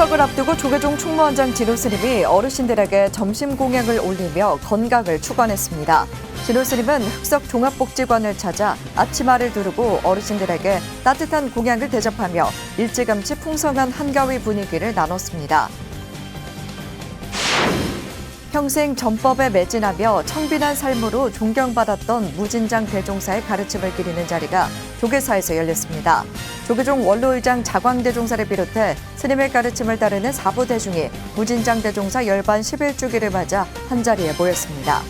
추석을 앞두고 조계종 총무원장 진호 스님이 어르신들에게 점심 공약을 올리며 건강을 축원했습니다. 진호 스님은 흑석 종합복지관을 찾아 앞치마를 두르고 어르신들에게 따뜻한 공약을 대접하며 일찌감치 풍성한 한가위 분위기를 나눴습니다. 평생 전법에 매진하며 청빈한 삶으로 존경받았던 무진장 대종사의 가르침을 기리는 자리가 조계사에서 열렸습니다. 조계종 원로의장 자광대 종사를 비롯해 스님의 가르침을 따르는 사부 대중이 무진장 대종사 열반 11주기를 맞아 한자리에 모였습니다.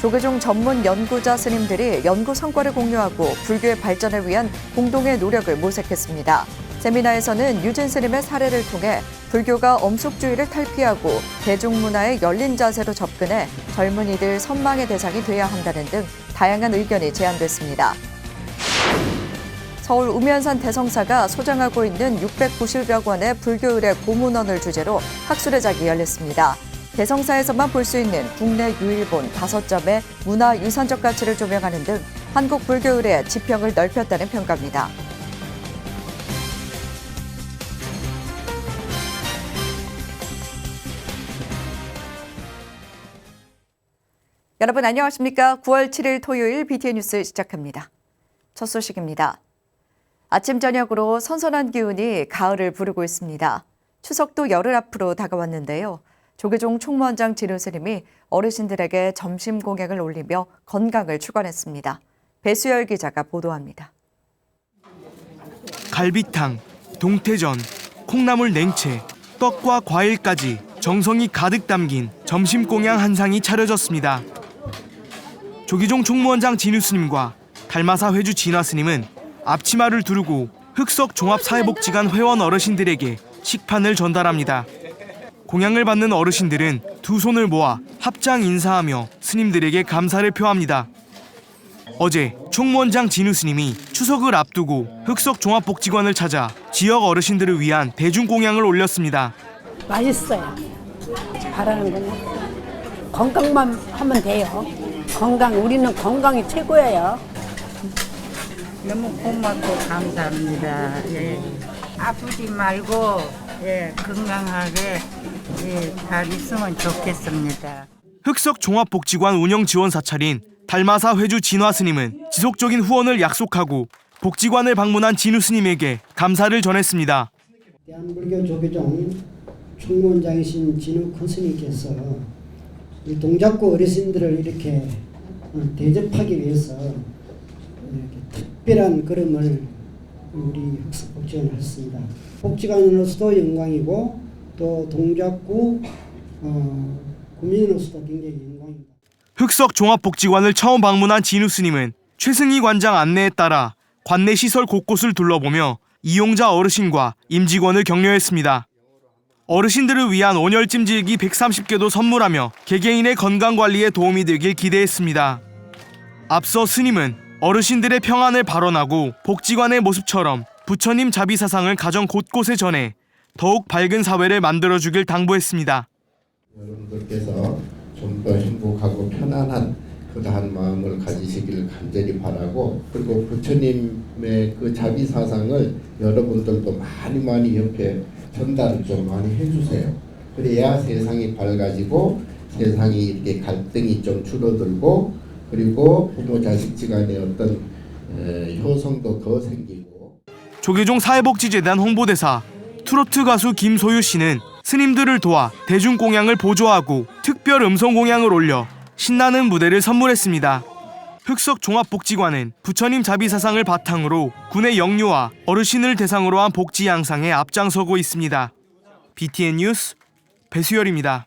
조계종 전문 연구자 스님들이 연구 성과를 공유하고 불교의 발전을 위한 공동의 노력을 모색했습니다. 세미나에서는 유진 스님의 사례를 통해 불교가 엄숙주의를 탈피하고 대중문화에 열린 자세로 접근해 젊은이들 선망의 대상이 돼야 한다는 등 다양한 의견이 제안됐습니다. 서울 우면산 대성사가 소장하고 있는 690여 권의 불교 의례 고문원을 주제로 학술회작이 열렸습니다. 대성사에서만 볼 수 있는 국내 유일본 다섯 점의 문화유산적 가치를 조명하는 등 한국 불교 의례의 지평을 넓혔다는 평가입니다. 여러분 안녕하십니까? 9월 7일 토요일 BTN 뉴스 시작합니다. 첫 소식입니다. 아침 저녁으로 선선한 기운이 가을을 부르고 있습니다. 추석도 열흘 앞으로 다가왔는데요. 조계종 총무원장 진우 스님이 어르신들에게 점심 공약을 올리며 건강을 축원했습니다. 배수열 기자가 보도합니다. 갈비탕, 동태전, 콩나물 냉채, 떡과 과일까지 정성이 가득 담긴 점심 공양 한 상이 차려졌습니다. 조기종 총무원장 진우 스님과 달마사 회주 진화 스님은 앞치마를 두르고 흑석 종합사회복지관 회원 어르신들에게 식판을 전달합니다. 공양을 받는 어르신들은 두 손을 모아 합장 인사하며 스님들에게 감사를 표합니다. 어제 총무원장 진우 스님이 추석을 앞두고 흑석 종합복지관을 찾아 지역 어르신들을 위한 대중 공양을 올렸습니다. 맛있어요. 바라는 건 건강만 하면 돼요. 건강, 우리는 건강이 최고예요. 너무 고맙고 감사합니다. 예. 아프지 말고 예, 건강하게 예, 잘 있으면 좋겠습니다. 흑석 종합복지관 운영 지원 사찰인 달마사 회주 진화 스님은 지속적인 후원을 약속하고 복지관을 방문한 진우 스님에게 감사를 전했습니다. 대한불교 조계종 총무원장이신 진우 큰 스님께서 이 동작구 어르신들을 이렇게 어, 대접하기 위해서 이렇게 특별한 걸음을 우리 흑석복지관에 했습니다. 복지관으로서도 영광이고 또 동작구 어, 구민으로서도 굉장히 영광입니다. 흑석 종합복지관을 처음 방문한 진우 스님은 최승희 관장 안내에 따라 관내 시설 곳곳을 둘러보며 이용자 어르신과 임직원을 격려했습니다. 어르신들을 위한 온열 찜질기 130개도 선물하며 개개인의 건강 관리에 도움이 되길 기대했습니다. 앞서 스님은 어르신들의 평안을 발언하고 복지관의 모습처럼 부처님 자비 사상을 가정 곳곳에 전해 더욱 밝은 사회를 만들어 주길 당부했습니다. 여러분들께서 좀 더 행복하고 편안한 그러한 마음을 가지시길 간절히 바라고 그리고 부처님의 그 자비 사상을 여러분들도 많이 많이 옆에 전달을 좀 많이 해주세요. 그래야 세상이 밝아지고 세상이 이렇게 갈등이 좀 줄어들고 그리고 부모 자식지 간의 어떤 에, 효성도 더 생기고 조계종 사회복지재단 홍보대사 트로트 가수 김소유 씨는 스님들을 도와 대중 공양을 보조하고 특별 음성 공양을 올려 신나는 무대를 선물했습니다. 흑석 종합복지관은 부처님 자비 사상을 바탕으로 군의 영유아 어르신을 대상으로 한 복지 양상에 앞장서고 있습니다. BTN 뉴스 배수열입니다.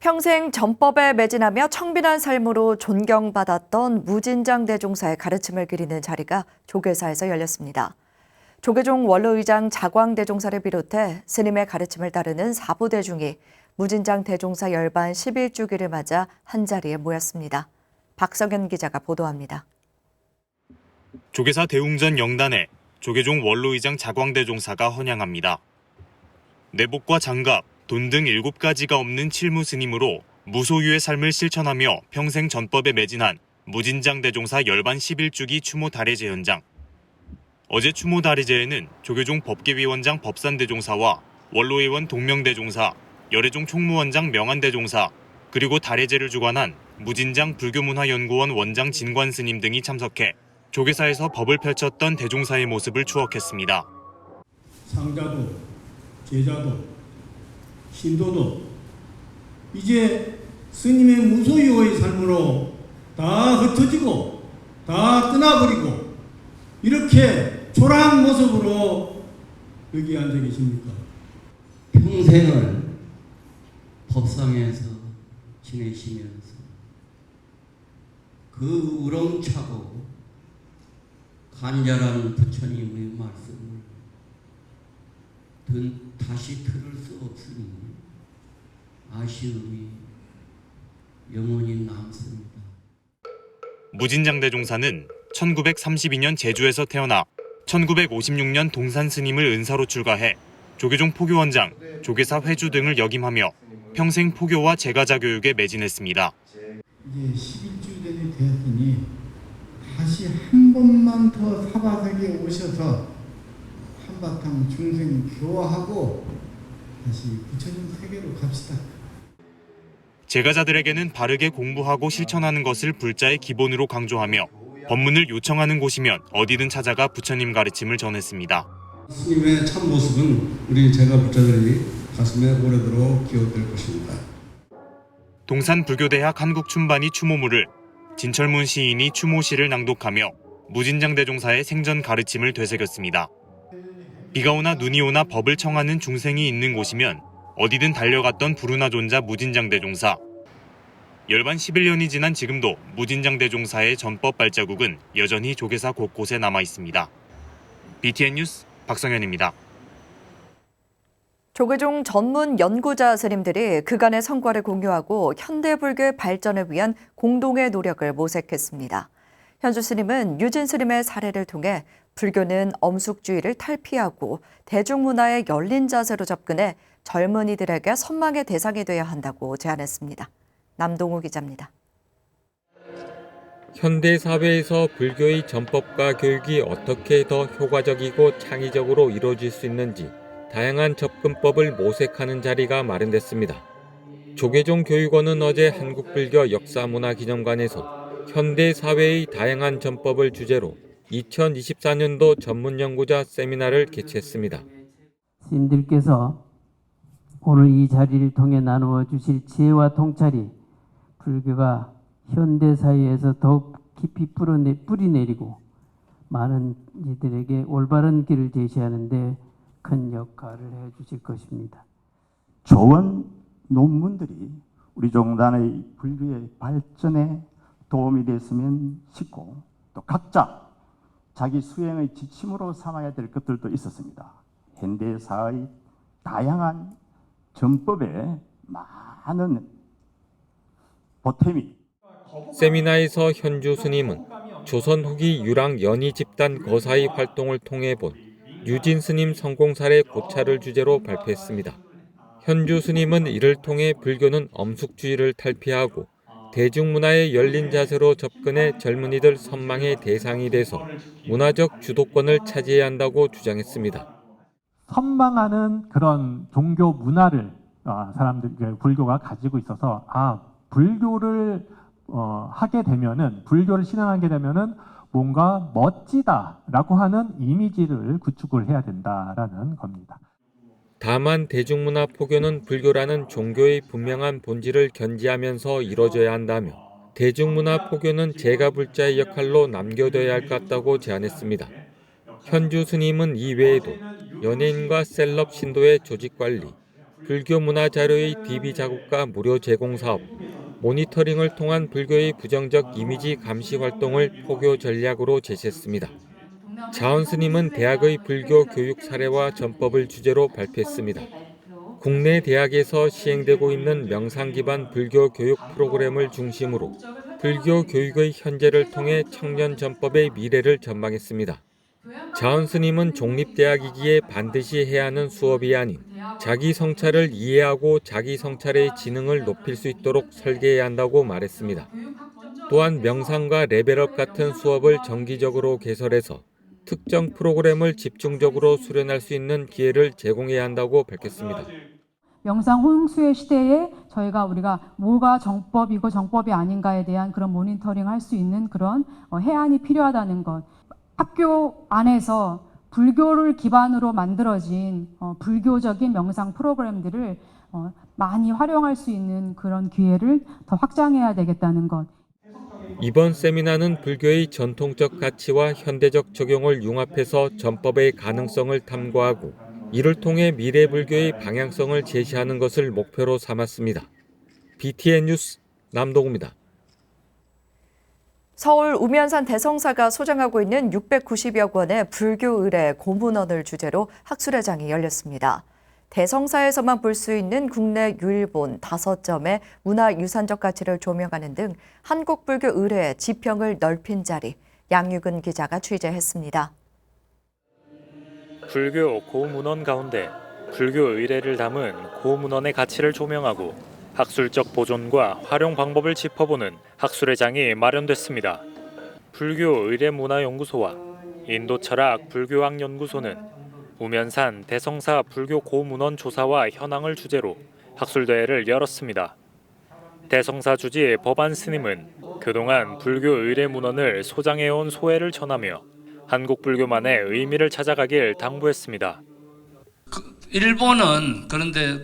평생 전법에 매진하며 청빈한 삶으로 존경받았던 무진장 대종사의 가르침을 기리는 자리가 조계사에서 열렸습니다. 조계종 원로의장 자광 대종사를 비롯해 스님의 가르침을 따르는 사부 대중이 무진장 대종사 열반 11주기를 맞아 한자리에 모였습니다. 박성현 기자가 보도합니다. 조계사 대웅전 영단에 조계종 원로의장 자광대종사가 헌양합니다. 내복과 장갑, 돈 등 7가지가 없는 칠무 스님으로 무소유의 삶을 실천하며 평생 전법에 매진한 무진장 대종사 열반 11주기 추모 달해제 현장. 어제 추모 다리제에는 조계종 법계위원장 법산대종사와 원로의원 동명대종사, 열애종 총무원장 명안대종사, 그리고 다례제를 주관한 무진장 불교문화연구원 원장 진관 스님 등이 참석해 조계사에서 법을 펼쳤던 대종사의 모습을 추억했습니다. 상자도 제자도 신도도 이제 스님의 무소유의 삶으로 다 흩어지고 다 떠나버리고 이렇게 초라한 모습으로 여기 앉아 계십니까? 평생을 법상에서 지내시면서 그 우렁차고 간절한 부처님의 말씀을 든 다시 들을 수 없으니 아쉬움이 영원히 남습니다. 무진장 대종사는 1932년 제주에서 태어나 1956년 동산 스님을 은사로 출가해 조계종 포교원장, 조계사 회주 등을 역임하며 평생 포교와 제가자 교육에 매진했습니다. 이제 11주년이 되었으니 다시 한 번만 더 사바세계에 오셔서 한바탕 중생 교화하고 다시 부처님 세계로 갑시다. 제가자들에게는 바르게 공부하고 실천하는 것을 불자의 기본으로 강조하며 법문을 요청하는 곳이면 어디든 찾아가 부처님 가르침을 전했습니다. 스님의 참 모습은 우리 제가 부자들이 가슴에 오래도록 기억될 것입니다. 동산 불교대학 한국춘반이 추모물을 진철문 시인이 추모시를 낭독하며 무진장 대종사의 생전 가르침을 되새겼습니다. 비가 오나 눈이 오나 법을 청하는 중생이 있는 곳이면 어디든 달려갔던 부르나 존자 무진장 대종사. 열반 11년이 지난 지금도 무진장 대종사의 전법 발자국은 여전히 조계사 곳곳에 남아 있습니다. BTN 뉴스 박성현입니다. 조계종 전문 연구자 스님들이 그간의 성과를 공유하고 현대 불교의 발전을 위한 공동의 노력을 모색했습니다. 현주 스님은 유진 스님의 사례를 통해 불교는 엄숙주의를 탈피하고 대중문화에 열린 자세로 접근해 젊은이들에게 선망의 대상이 되어야 한다고 제안했습니다. 남동우 기자입니다. 현대 사회에서 불교의 전법과 교육이 어떻게 더 효과적이고 창의적으로 이루어질 수 있는지 다양한 접근법을 모색하는 자리가 마련됐습니다. 조계종 교육원은 어제 한국불교 역사문화기념관에서 현대 사회의 다양한 전법을 주제로 2024년도 전문 연구자 세미나를 개최했습니다. 스님들께서 오늘 이 자리를 통해 나누어 주실 지혜와 통찰이 불교가 현대 사회에서 더욱 깊이 뿌려내, 뿌리내리고 많은 이들에게 올바른 길을 제시하는데 큰 역할을 해 주실 것입니다. 좋은 논문들이 우리 종단의 불교의 발전에 도움이 됐으면 싶고 또 각자 자기 수행의 지침으로 삼아야 될 것들도 있었습니다. 현대사의 다양한 전법에 많은 보탬이 세미나에서 현주 스님은 조선 후기 유랑 연희 집단 거사의 활동을 통해 본 유진 스님 성공 사례 고찰을 주제로 발표했습니다. 현주 스님은 이를 통해 불교는 엄숙주의를 탈피하고 대중문화에 열린 자세로 접근해 젊은이들 선망의 대상이 돼서 문화적 주도권을 차지해야 한다고 주장했습니다. 선망하는 그런 종교 문화를 어, 사람들 그 불교가 가지고 있어서 아 불교를 어, 하게 되면은 불교를 신앙하게 되면은 뭔가 멋지다라고 하는 이미지를 구축을 해야 된다라는 겁니다. 다만 대중문화 포교는 불교라는 종교의 분명한 본질을 견지하면서 이뤄져야 한다며 대중문화 포교는 제가 불자의 역할로 남겨둬야 할 것 같다고 제안했습니다. 현주 스님은 이외에도 연예인과 셀럽 신도의 조직 관리, 불교 문화 자료의 DB 자국과 무료 제공 사업, 모니터링을 통한 불교의 부정적 이미지 감시 활동을 포교 전략으로 제시했습니다. 자원 스님은 대학의 불교 교육 사례와 전법을 주제로 발표했습니다. 국내 대학에서 시행되고 있는 명상 기반 불교 교육 프로그램을 중심으로 불교 교육의 현재를 통해 청년 전법의 미래를 전망했습니다. 자원 스님은 종립대학이기에 반드시 해야 하는 수업이 아닌 자기 성찰을 이해하고 자기 성찰의 지능을 높일 수 있도록 설계해야 한다고 말했습니다. 또한 명상과 레벨업 같은 수업을 정기적으로 개설해서 특정 프로그램을 집중적으로 수련할 수 있는 기회를 제공해야 한다고 밝혔습니다. 영상 홍수의 시대에 저희가 우리가 뭐가 정법이고 정법이 아닌가에 대한 그런 모니터링 할 수 있는 그런 어, 해안이 필요하다는 것. 학교 안에서 불교를 기반으로 만들어진 어, 불교적인 명상 프로그램들을 어, 많이 활용할 수 있는 그런 기회를 더 확장해야 되겠다는 것. 이번 세미나는 불교의 전통적 가치와 현대적 적용을 융합해서 전법의 가능성을 탐구하고 이를 통해 미래 불교의 방향성을 제시하는 것을 목표로 삼았습니다. BTN 뉴스 남동우입니다. 서울 우면산 대성사가 소장하고 있는 690여 권의 불교 의례 고문원을 주제로 학술회장이 열렸습니다. 대성사에서만 볼 수 있는 국내 유일본 다섯 점의 문화유산적 가치를 조명하는 등 한국 불교 의례의 지평을 넓힌 자리, 양유근 기자가 취재했습니다. 불교 고문원 가운데 불교 의례를 담은 고문원의 가치를 조명하고 학술적 보존과 활용 방법을 짚어보는 학술회장이 마련됐습니다. 불교 의례문화연구소와 인도철학 불교학연구소는 우면산 대성사 불교 고문원 조사와 현황을 주제로 학술대회를 열었습니다. 대성사 주지 법안 스님은 그동안 불교 의례 문헌을 소장해온 소회를 전하며 한국 불교만의 의미를 찾아가길 당부했습니다. 일본은 그런데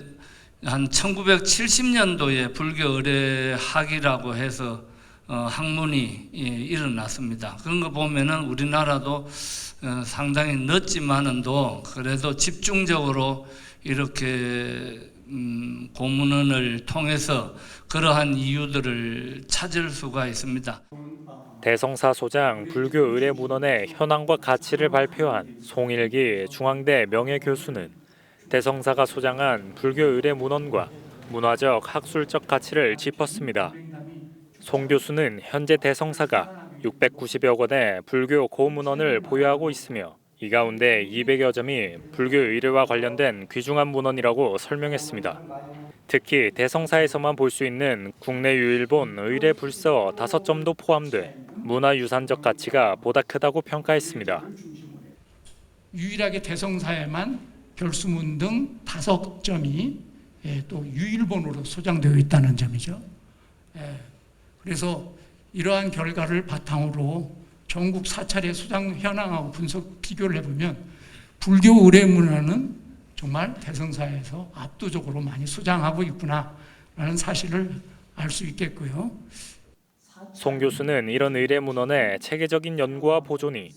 한 1970년도에 불교 의례학이라고 해서 어, 학문이 예, 일어났습니다. 그런 거 보면은 우리나라도 어, 상당히 늦지만은도 그래도 집중적으로 이렇게 음, 고문원을 통해서 그러한 이유들을 찾을 수가 있습니다. 대성사 소장 불교 의례 문헌의 현황과 가치를 발표한 송일기 중앙대 명예 교수는 대성사가 소장한 불교 의례 문헌과 문화적 학술적 가치를 짚었습니다. 송 교수는 현재 대성사가 690여 권의 불교 고문헌을 보유하고 있으며 이 가운데 200여 점이 불교 의례와 관련된 귀중한 문헌이라고 설명했습니다. 특히 대성사에서만 볼 수 있는 국내 유일본 의례 불서 다섯 점도 포함돼 문화유산적 가치가 보다 크다고 평가했습니다. 유일하게 대성사에만 별수문 등 다섯 점이 예, 또 유일본으로 소장되어 있다는 점이죠. 예, 그래서 이러한 결과를 바탕으로 전국 사찰의 소장 현황하고 분석 비교를 해보면 불교 의례 문화는 정말 대성사에서 압도적으로 많이 소장하고 있구나라는 사실을 알 수 있겠고요. 송 교수는 이런 의례 문헌의 체계적인 연구와 보존이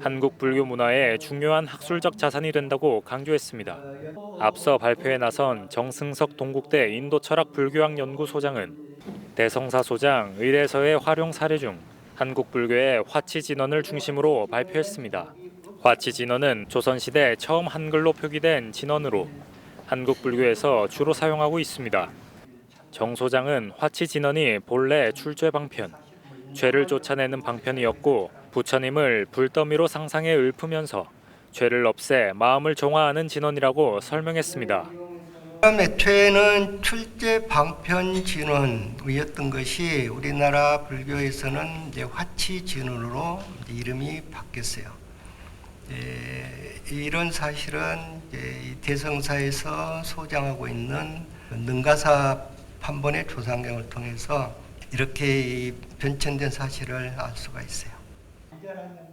한국 불교 문화의 중요한 학술적 자산이 된다고 강조했습니다. 앞서 발표에 나선 정승석 동국대 인도철학 불교학 연구소장은 대성사 소장 의례서의 활용 사례 중 한국 불교의 화치 진언을 중심으로 발표했습니다. 화치 진언은 조선시대 처음 한글로 표기된 진언으로 한국 불교에서 주로 사용하고 있습니다. 정 소장은 화치 진언이 본래 출죄 방편, 죄를 쫓아내는 방편이었고 부처님을 불더미로 상상해 읊으면서 죄를 없애 마음을 정화하는 진언이라고 설명했습니다. 처음에 퇴는 출제 방편 진원이었던 것이 우리나라 불교에서는 이제 화치 진원으로 이름이 바뀌었어요. 예, 이런 사실은 이 대성사에서 소장하고 있는 능가사 판본의 조상경을 통해서 이렇게 변천된 사실을 알 수가 있어요.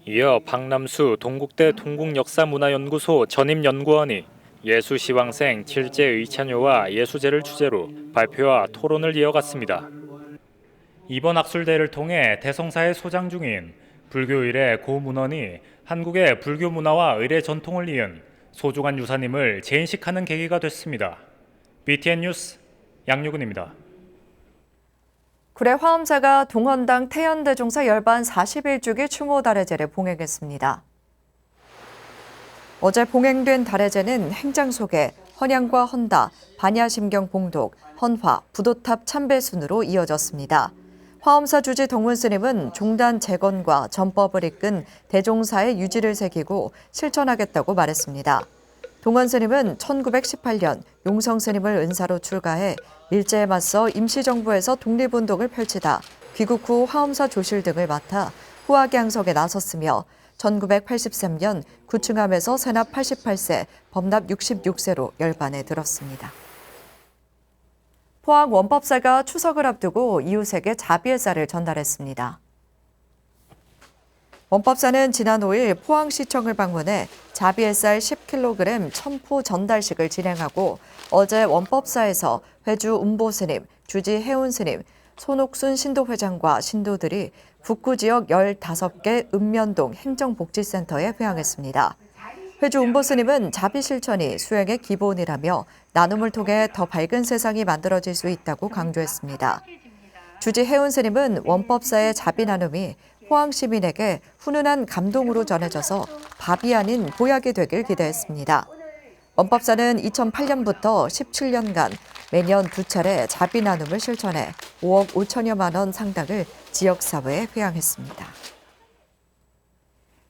이어 박남수 동국대 동국역사문화연구소 전임연구원이 예수시황생 칠제 의찬요와 예수제를 주제로 발표와 토론을 이어갔습니다. 이번 학술대회를 통해 대성사의 소장 중인 불교의례 고문헌이 한국의 불교 문화와 의례 전통을 이은 소중한 유산임을 재인식하는 계기가 됐습니다. BTN 뉴스 양유근입니다. 구례 화엄사가 동원당 태연대종사 열반 41주기 추모 달해제를 봉행했습니다. 어제 봉행된 달해제는 행장 속에 헌양과 헌다, 반야심경 봉독, 헌화, 부도탑 참배 순으로 이어졌습니다. 화엄사 주지 동문 스님은 종단 재건과 전법을 이끈 대종사의 유지를 새기고 실천하겠다고 말했습니다. 동원 스님은 1918년 용성 스님을 은사로 출가해 일제에 맞서 임시정부에서 독립운동을 펼치다 귀국 후 화엄사 조실 등을 맡아 후학양석에 나섰으며 1983년 구층암에서 세납 88세, 범납 66세로 열반에 들었습니다. 포항 원법사가 추석을 앞두고 이웃에게 자비의 쌀을 전달했습니다. 원법사는 지난 5일 포항시청을 방문해 자비의 쌀 10kg 첨포 전달식을 진행하고 어제 원법사에서 회주 운보 스님, 주지 해운 스님, 손옥순 신도회장과 신도들이 북구 지역 15개 읍면동 행정복지센터에 회항했습니다. 회주 운보 스님은 자비 실천이 수행의 기본이라며 나눔을 통해 더 밝은 세상이 만들어질 수 있다고 강조했습니다. 주지 해운 스님은 원법사의 자비 나눔이 포항 시민에게 훈훈한 감동으로 전해져서 밥이 아닌 보약이 되길 기대했습니다. 원법사는 2008년부터 17년간 매년 두 차례 자비 나눔을 실천해 5억 5천여만 원 상당을 지역사회에 회항했습니다.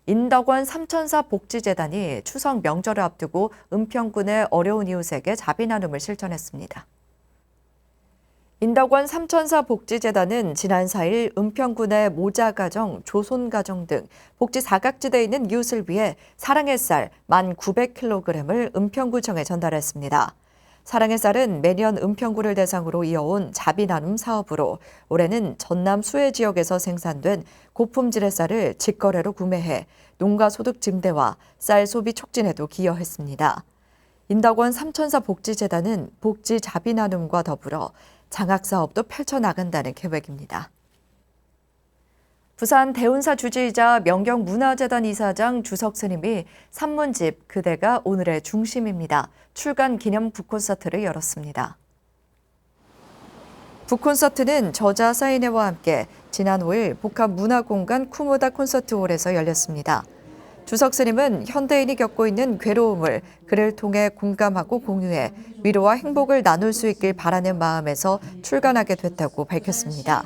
인덕원 삼천사 복지재단이 추석 명절을 앞두고 은평군의 어려운 이웃에게 자비 나눔을 실천했습니다. 인덕원 삼천사 복지재단은 지난 4일 은평군의 모자가정, 조손가정 등 복지 사각지대에 있는 이웃을 위해 사랑의 쌀 1,900kg을 은평구청에 전달했습니다. 사랑의 쌀은 매년 은평구를 대상으로 이어온 자비 나눔 사업으로 올해는 전남 수해 지역에서 생산된 고품질의 쌀을 직거래로 구매해 농가 소득 증대와 쌀 소비 촉진에도 기여했습니다. 인덕원 삼천사 복지재단은 복지 자비 나눔과 더불어 장학 사업도 펼쳐 나간다는 계획입니다. 부산 대운사 주지이자 명경문화재단 이사장 주석 스님이 산문집 그대가 오늘의 중심입니다. 출간 기념 북콘서트를 열었습니다. 북콘서트는 저자 사인회와 함께 지난 5일 복합문화공간 쿠모다 콘서트홀에서 열렸습니다. 주석 스님은 현대인이 겪고 있는 괴로움을 글을 통해 공감하고 공유해 위로와 행복을 나눌 수 있길 바라는 마음에서 출간하게 됐다고 밝혔습니다.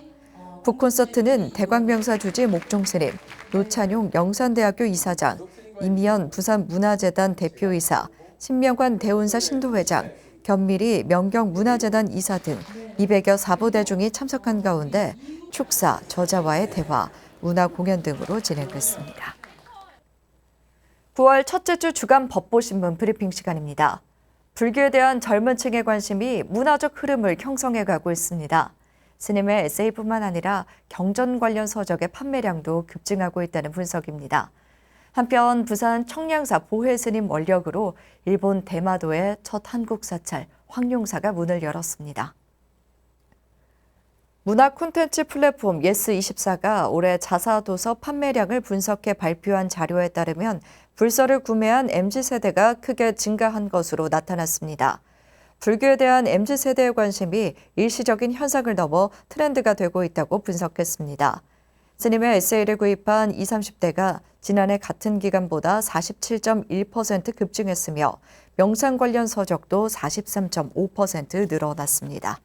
북콘서트는 대광명사 주지 목종 스님, 노찬용 영산대학교 이사장, 이미연 부산문화재단 대표이사, 신명관 대운사 신도회장, 견미리 명경문화재단 이사 등 200여 사보대중이 참석한 가운데 축사, 저자와의 대화, 문화 공연 등으로 진행됐습니다. 9월 첫째 주 주간 법보신문 브리핑 시간입니다. 불교에 대한 젊은 층의 관심이 문화적 흐름을 형성해 가고 있습니다. 스님의 에세이뿐만 아니라 경전 관련 서적의 판매량도 급증하고 있다는 분석입니다. 한편 부산 청량사 보혜 스님 원력으로 일본 대마도의 첫 한국 사찰 황룡사가 문을 열었습니다. 문화 콘텐츠 플랫폼 예스24가 올해 자사도서 판매량을 분석해 발표한 자료에 따르면 불서를 구매한 MZ세대가 크게 증가한 것으로 나타났습니다. 불교에 대한 MZ세대의 관심이 일시적인 현상을 넘어 트렌드가 되고 있다고 분석했습니다. 스님의 에세이를 구입한 20, 30대가 지난해 같은 기간보다 47.1% 급증했으며 명상 관련 서적도 43.5% 늘어났습니다.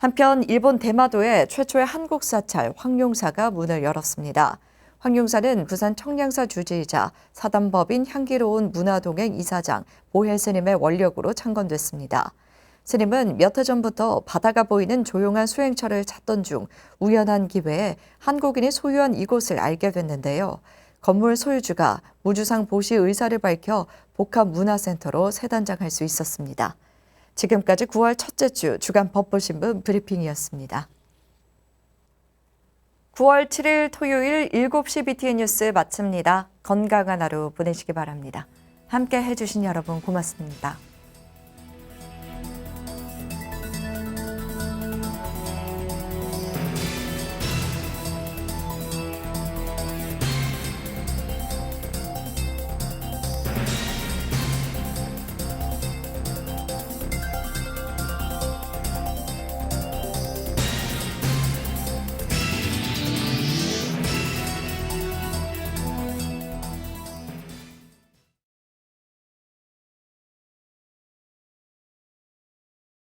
한편 일본 대마도에 최초의 한국 사찰 황룡사가 문을 열었습니다. 황룡사는 부산 청량사 주지이자 사단법인 향기로운 문화동행 이사장 보혜 스님의 원력으로 창건됐습니다. 스님은 몇 해 전부터 바다가 보이는 조용한 수행처를 찾던 중 우연한 기회에 한국인이 소유한 이곳을 알게 됐는데요. 건물 소유주가 무주상 보시 의사를 밝혀 복합문화센터로 새 단장할 수 있었습니다. 지금까지 9월 첫째 주 주간 법보신문 브리핑이었습니다. 9월 7일 토요일 7시 BTN 뉴스 마칩니다. 건강한 하루 보내시기 바랍니다. 함께 해주신 여러분 고맙습니다.